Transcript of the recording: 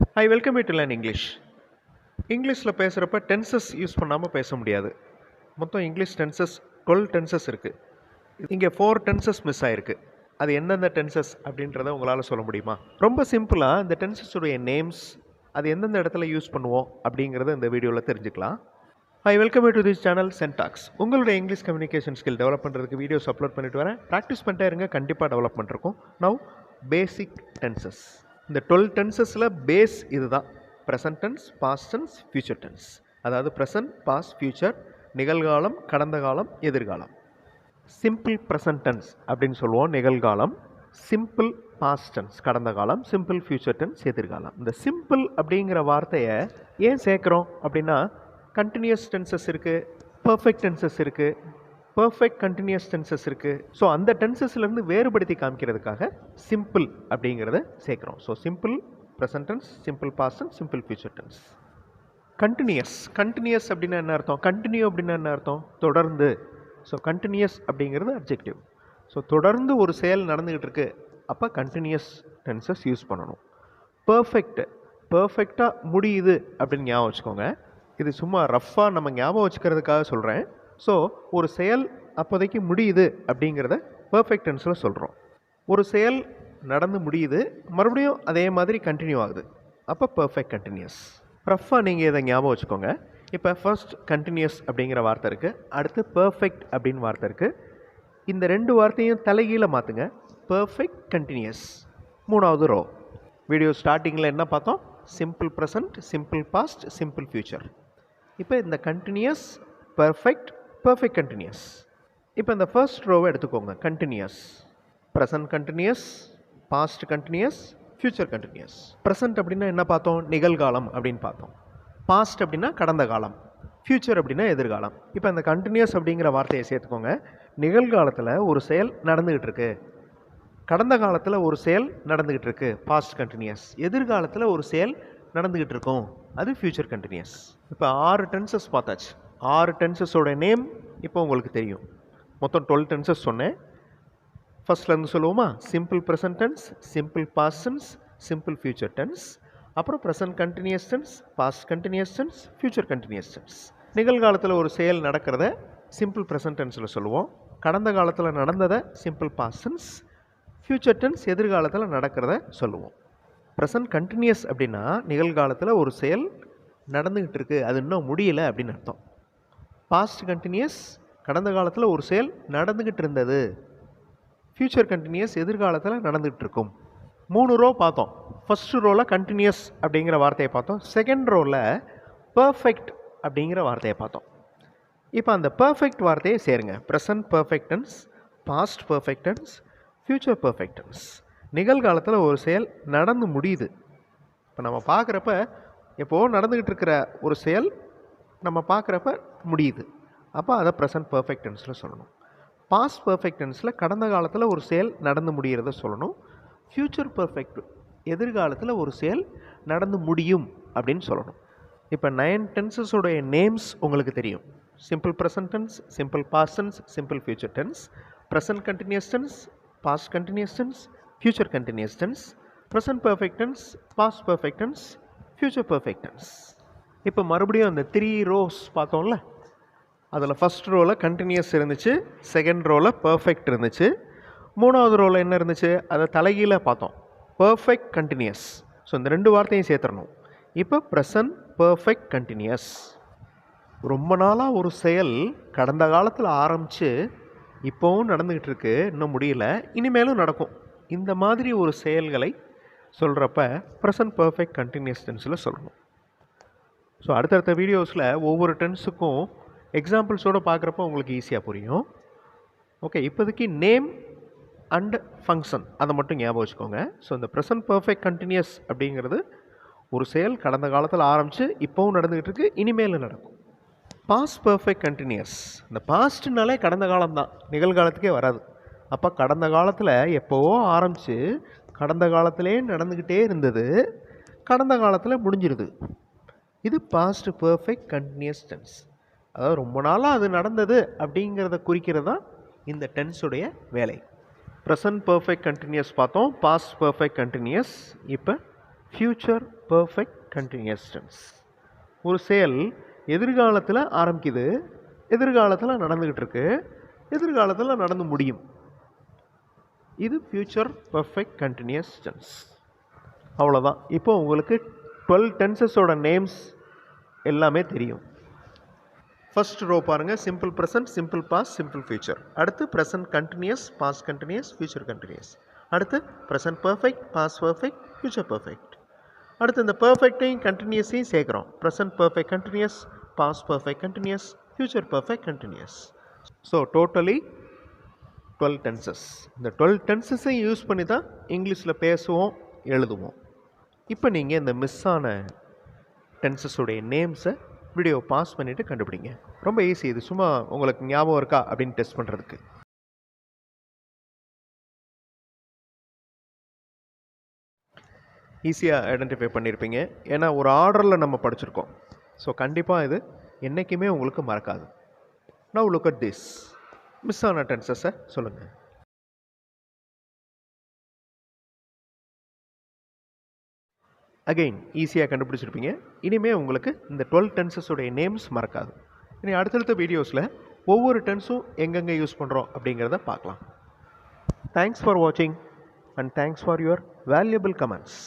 I welcome you to learn English இங்கிலீஷில் பேசுகிறப்ப tenses use பண்ணாமல் பேச முடியாது. மொத்தம் இங்கிலீஷ் டென்சஸ் டுவெல் டென்சஸ் இருக்குது இங்கே ஃபோர் டென்சஸ் மிஸ் ஆயிருக்கு. அது எந்தெந்த டென்சஸ் அப்படின்றத உங்களால் சொல்ல முடியுமா? ரொம்ப சிம்பிளாக இந்த டென்சஸுடைய நேம்ஸ் அது எந்தெந்த இடத்துல யூஸ் பண்ணுவோம் அப்படிங்கிறத இந்த வீடியோவில் தெரிஞ்சுக்கலாம். I welcome to this channel Syntax உங்களுடைய இங்கிலீஷ் கம்யூனிகேஷன் ஸ்கில் டெவலப் பண்ணுறதுக்கு வீடியோஸ் அப்லோட் பண்ணிட்டு வரேன். ப்ராக்டிஸ் பண்ணிட்டே இருங்க கண்டிப்பாக டெவலப் பண்ணிருக்கோம் நவ் பேசிக் டென்சஸ் இந்த டுவெல் டென்சஸில் பேஸ் இதுதான். Present tense past tense future tense அதாவது ப்ரெசன்ட் பாஸ்ட் ஃபியூச்சர் நிகழ்காலம் கடந்த காலம் எதிர்காலம். சிம்பிள் ப்ரெசன்ட் டென்ஸ் அப்படின்னு சொல்லுவோம் நிகழ்காலம். சிம்பிள் பாஸ்ட் டென்ஸ் கடந்த காலம். சிம்பிள் ஃபியூச்சர் டென்ஸ் எதிர்காலம். இந்த சிம்பிள் அப்படிங்கிற வார்த்தையை ஏன் சேர்க்குறோம் அப்படின்னா கண்டினியூஸ் டென்சஸ் இருக்குது பர்ஃபெக்ட் டென்சஸ் இருக்குது பர்ஃபெக்ட் கண்டினியூஸ் டென்சஸ் இருக்குது ஸோ அந்த டென்சஸ்லேருந்து வேறுபடுத்தி காமிக்கிறதுக்காக சிம்பிள் அப்படிங்கிறத சேர்க்குறோம். So simple present tense simple past simple future tense continuous continuous அப்படின்னா என்ன அர்த்தம்? கண்டினியூ அப்படின்னா என்ன அர்த்தம்? தொடர்ந்து. ஸோ கண்டினியூஸ் அப்படிங்கிறது அப்ஜெக்டிவ் ஸோ தொடர்ந்து ஒரு செயல் நடந்துக்கிட்டு இருக்கு அப்போ கண்டினியூஸ் டென்சஸ் யூஸ் பண்ணணும். பர்ஃபெக்ட் பர்ஃபெக்டாக முடியுது அப்படின்னு ஞாபகம் வச்சுக்கோங்க. இது சும்மா ரஃப்பாக நம்ம ஞாபகம் வச்சுக்கிறதுக்காக சொல்கிறேன் ஸோ ஒரு செயல் அப்போதைக்கு முடியுது அப்படிங்கிறத பர்ஃபெக்ட் டென்ஸில் சொல்கிறோம் ஒரு செயல் நடந்து முடியுது மறுபடியும் அதே மாதிரி கண்டினியூ ஆகுது. அப்போ பர்ஃபெக்ட் கண்டினியூஸ் ரஃப்பாக நீங்கள் இதை ஞாபகம் வச்சுக்கோங்க. இப்போ ஃபர்ஸ்ட் கண்டினியூஸ் அப்படிங்கிற வார்த்தை இருக்குது அடுத்து பர்ஃபெக்ட் அப்படின்னு வார்த்தை இருக்குது இந்த ரெண்டு வார்த்தையும் தலைகீழே மாற்றுங்க பர்ஃபெக்ட் கண்டினியூஸ் மூணாவது ரோ வீடியோ ஸ்டார்டிங்கில் என்ன பார்த்தோம்? Simple present simple past simple future இப்போ இந்த கண்டினியூஸ் பர்ஃபெக்ட் பர்ஃபெக்ட் கண்டினியூஸ் இப்போ இந்த ஃபர்ஸ்ட் ரோவை எடுத்துக்கோங்க. Continuous present continuous past continuous future continuous present அப்படின்னா என்ன பார்த்தோம்? நிகழ்காலம் அப்படின்னு பார்த்தோம். பாஸ்ட் அப்படின்னா கடந்த காலம். ஃப்யூச்சர் அப்படின்னா எதிர்காலம். இப்போ இந்த கண்டினியூஸ் அப்படிங்கிற வார்த்தையை சேர்த்துக்கோங்க. நிகழ்காலத்தில் ஒரு செயல் நடந்துக்கிட்டு இருக்கு. கடந்த காலத்தில் ஒரு செயல் நடந்துக்கிட்டு இருக்கு. பாஸ்ட் கண்டினியூஸ் எதிர்காலத்தில் ஒரு செயல் நடந்துக்கிட்டு இருக்கும். அது ஃப்யூச்சர் கண்டினியூஸ் இப்போ ஆறு டென்சஸ் பார்த்தாச்சு. ஆறு டென்சஸோட நேம் இப்போ உங்களுக்கு தெரியும். மொத்தம் டுவெல் டென்சஸ் சொன்னேன். ஃபஸ்ட்லேருந்து சொல்லுவோமா? Simple present tense simple past tense simple future tense அப்புறம் present continuous tense past continuous tense future continuous tense நிகழ்காலத்தில் ஒரு செயல் நடக்கிறத சிம்பிள் ப்ரெசன்ட் டென்ஸில் சொல்லுவோம். கடந்த காலத்தில் நடந்ததை simple past tense future future tense எதிர்காலத்தில் நடக்கிறத சொல்லுவோம். ப்ரெசன்ட் கண்டினியூஸ் அப்படின்னா நிகழ்காலத்தில் ஒரு செயல் நடந்துக்கிட்டு இருக்குது அது இன்னும் முடியலை அப்படின்னு அர்த்தம். பாஸ்ட் கண்டினியூஸ் கடந்த காலத்தில் ஒரு செயல் நடந்துக்கிட்டு இருந்தது ஃப்யூச்சர் கண்டினியூஸ் எதிர்காலத்தில் நடந்துகிட்டு இருக்கும் மூணு ரோ பார்த்தோம். ஃபர்ஸ்ட் ரோவில் கண்டினியூஸ் அப்படிங்கிற வார்த்தையை பார்த்தோம். செகண்ட் ரோவில் பர்ஃபெக்ட் அப்படிங்கிற வார்த்தையை பார்த்தோம். இப்போ அந்த பர்ஃபெக்ட் வார்த்தையை சேருங்க. Present perfect tense past perfect tense future perfect tense நிகழ்காலத்தில் ஒரு செயல் நடந்து முடியுது. இப்போ நம்ம பார்க்குறப்ப எப்போது நடந்துக்கிட்டு இருக்கிற ஒரு செயல் நம்ம பார்க்குறப்ப முடியுது. அப்போ அதை ப்ரெசன்ட் பர்ஃபெக்ட் டென்ஸில் சொல்லணும். பாஸ்ட் பர்ஃபெக்ட் டென்ஸில் கடந்த காலத்தில் ஒரு செயல் நடந்து முடிகிறத சொல்லணும். ஃப்யூச்சர் பர்ஃபெக்ட் எதிர்காலத்தில் ஒரு செயல் நடந்து முடியும் அப்படின்னு சொல்லணும். இப்போ நைன் டென்சஸோடைய நேம்ஸ் உங்களுக்கு தெரியும். Simple present tense simple past tense simple future tense present continuous tense past continuous tense future continuous tense present perfect tense past perfect tense future perfect tense இப்போ மறுபடியும் அந்த த்ரீ ரோஸ் பார்த்தோம்ல அதில் first ரோவில் continuous இருந்துச்சு second ரோவில் perfect இருந்துச்சு மூணாவது ரோவில் என்ன இருந்துச்சு அதை தலைகீழே பார்த்தோம் பர்ஃபெக்ட் கண்டினியூஸ் ஸோ இந்த ரெண்டு வார்த்தையும் சேர்த்துடணும் இப்போ ப்ரெசன்ட் பர்ஃபெக்ட் கண்டினியூஸ் ரொம்ப நாளாக ஒரு செயல் கடந்த காலத்தில் ஆரம்பித்து இப்போவும் நடந்துக்கிட்டு இருக்கு இன்னும் முடியல இனிமேலும் நடக்கும். இந்த மாதிரி ஒரு செயல்களை சொல்கிறப்ப ப்ரெசன்ட் பர்ஃபெக்ட் கண்டினியூஸ் டென்ஸில் சொல்லணும். ஸோ அடுத்தடுத்த வீடியோஸில் ஒவ்வொரு டென்ஸுக்கும் எக்ஸாம்பிள்ஸோடு பார்க்குறப்ப உங்களுக்கு ஈஸியாக புரியும். ஓகே இப்போதைக்கு நேம் அண்ட் ஃபங்க்ஷன் அதை மட்டும் ஞாபகம் வச்சுக்கோங்க. ஸோ இந்த ப்ரெசன்ட் பர்ஃபெக்ட் கண்டினியூஸ் அப்படிங்கிறது ஒரு செயல் கடந்த காலத்தில் ஆரம்பித்து இப்போவும் நடந்துக்கிட்டு இருக்கு இனிமேலும் நடக்கும். பாஸ்ட் பர்ஃபெக்ட் கண்டினியூஸ் இந்த பாஸ்ட்னாலே கடந்த காலம்தான் நிகழ்காலத்துக்கே வராது. அப்போ கடந்த காலத்தில் எப்போவோ ஆரம்பித்து கடந்த காலத்திலே நடந்துக்கிட்டே இருந்தது கடந்த காலத்தில் முடிஞ்சிருது. இது பாஸ்ட் பர்ஃபெக்ட் கண்டினியூஸ் டென்ஸ் அதாவது ரொம்ப நாளாக அது நடந்தது அப்படிங்கிறத குறிக்கிறது தான் இந்த டென்ஸுடைய வேலை. ப்ரெசன்ட் பர்ஃபெக்ட் கண்டினியூஸ் பார்த்தோம். பாஸ்ட் பர்ஃபெக்ட் கண்டினியூஸ் இப்போ ஃப்யூச்சர் பர்ஃபெக்ட் கண்டினியூஸ் டென்ஸ் ஒரு செயல் எதிர்காலத்தில் ஆரம்பிக்குது. எதிர்காலத்தில் நடந்துக்கிட்டு இருக்கு. எதிர்காலத்தில் நடந்து முடியும். இது ஃப்யூச்சர் பர்ஃபெக்ட் கண்டினியூஸ் டென்ஸ் அவ்வளோதான் இப்போ உங்களுக்கு டுவெல் டென்சஸோட நேம்ஸ் எல்லாமே தெரியும். ஃபர்ஸ்ட் ரோ பாருங்கள் simple present simple past simple future அடுத்து present continuous past continuous future continuous அடுத்து present perfect past perfect future perfect அடுத்து இந்த பர்ஃபெக்டையும் கண்டினியூஸையும் சேர்க்குறோம். Present perfect continuous past perfect continuous future perfect continuous so totally twelve tenses இந்த twelve டென்சஸையும் use பண்ணி தான் இங்கிலீஷில் பேசுவோம் எழுதுவோம். இப்போ நீங்கள் இந்த மிஸ் ஆன டென்சஸுடைய நேம்ஸை வீடியோ பாஸ் பண்ணிவிட்டு கண்டுபிடிங்க. ரொம்ப ஈஸி இது சும்மா உங்களுக்கு ஞாபகம் இருக்கா அப்படின்னு டெஸ்ட் பண்ணுறதுக்கு ஈஸியாக ஐடென்டிஃபை பண்ணியிருப்பீங்க ஏன்னா ஒரு ஆர்டரில் நம்ம படிச்சிருக்கோம். ஸோ கண்டிப்பாக இது என்றைக்குமே உங்களுக்கு மறக்காது. Now look at this miss ஆன டென்சஸை சொல்லுங்கள் அகெயின் ஈஸியாக கண்டுபிடிச்சிருப்பீங்க. இனிமேல் உங்களுக்கு இந்த டுவெல் டென்சஸோடைய நேம்ஸ் மறக்காது. இனி அடுத்தடுத்த வீடியோஸில் ஒவ்வொரு டென்ஸும் எங்கெங்கே யூஸ் பண்ணுறோம் அப்படிங்கிறத பார்க்கலாம். தேங்க்ஸ் ஃபார் வாட்சிங் and thanks for your valuable comments